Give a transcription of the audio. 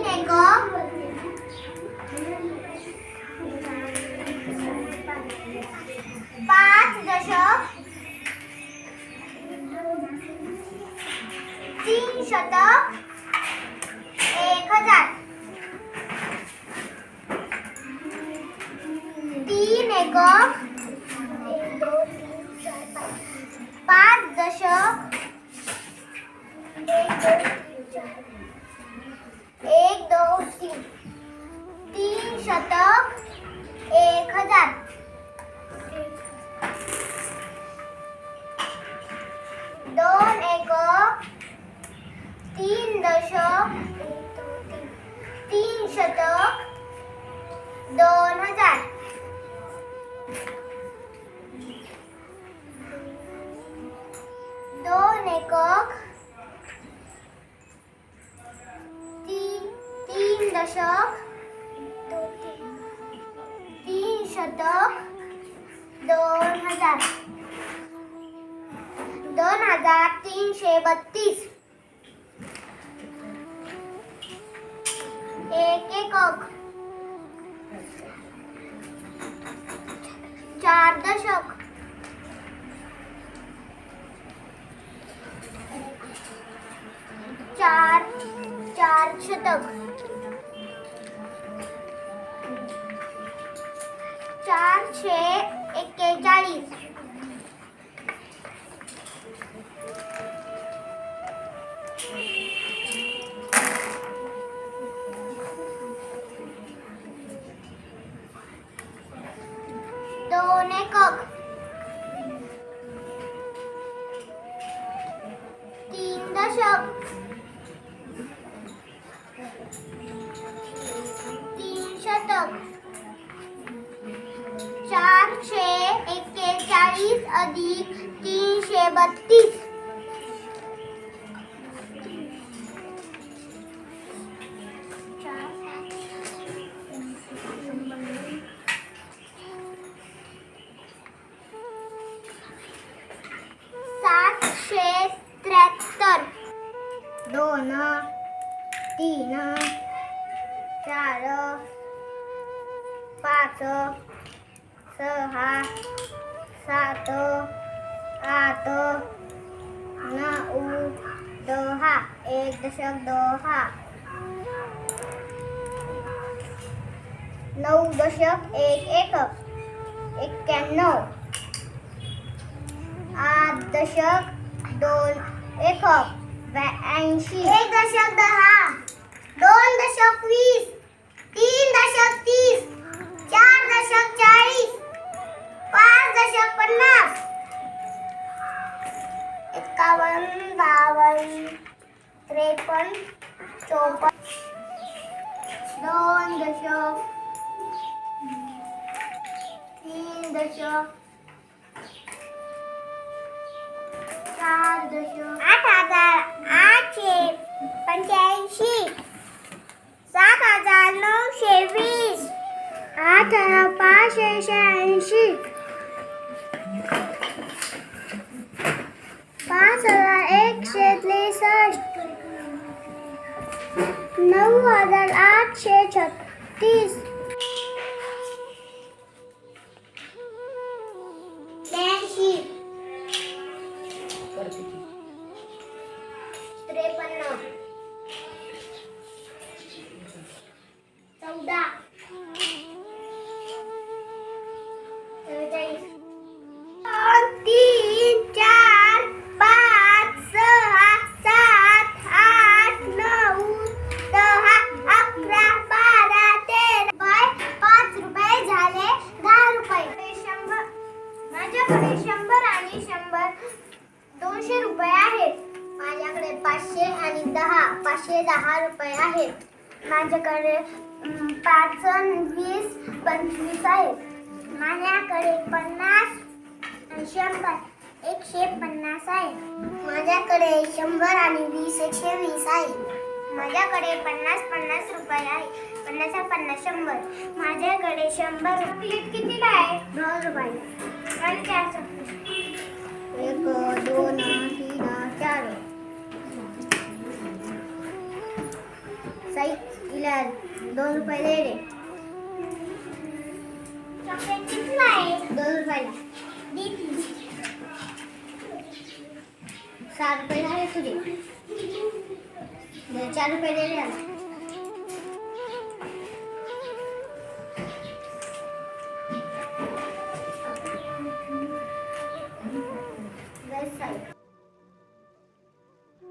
तीन एक दशक तीन शतक दोन हजार. दोन एकक तीन तीन दशक तीन शतक दोन हजार. दोन हजार तीनशे बत्तीस. चार चार शतक. चारशे एक्केचाळीस. दोन एकक. तीन दशक. अधिक तीनशे बत्तीस. सातशे त्र्याहत्तर. दोन तीन चार पाच सहा सात आठ नऊ दहा एक दशक दहा नऊ दशक एक एकक एक्क्याण्णव आठ दशक दोन एकक ब्याऐंशी एक दशक दहा दोन दशक वीस तीन दशक तीस चार दशक चार चार आठ हजार आठशे पंच्याऐंशी. सात हजार नऊशे वीस. आठ हजार पाचशे शहाऐंशी. पाच हजार एकशे त्रेसष्ट. नऊ हजार आठशे छत्तीस. दहा रुपये आहेत माझ्याकडे पाच वीस पंचवीस आहेत. माझ्याकडे पन्नास शंभर एकशे पन्नास आहे माझ्याकडे शंभर आणि वीस एकशे वीस आहे माझ्याकडे पन्नास पन्नास रुपये आहे. पन्नास पन्नास शंभर. माझ्याकडे शंभर प्लेट कितीला आहे? दोन रुपये. आणि चार एक दोन तीन चार. साई इला दोन रुपये दे रे. चॉकलेट कितीला आहे. दोन रुपयाला. सहा रुपये झाले तुझे. चार रुपये दे रे आता.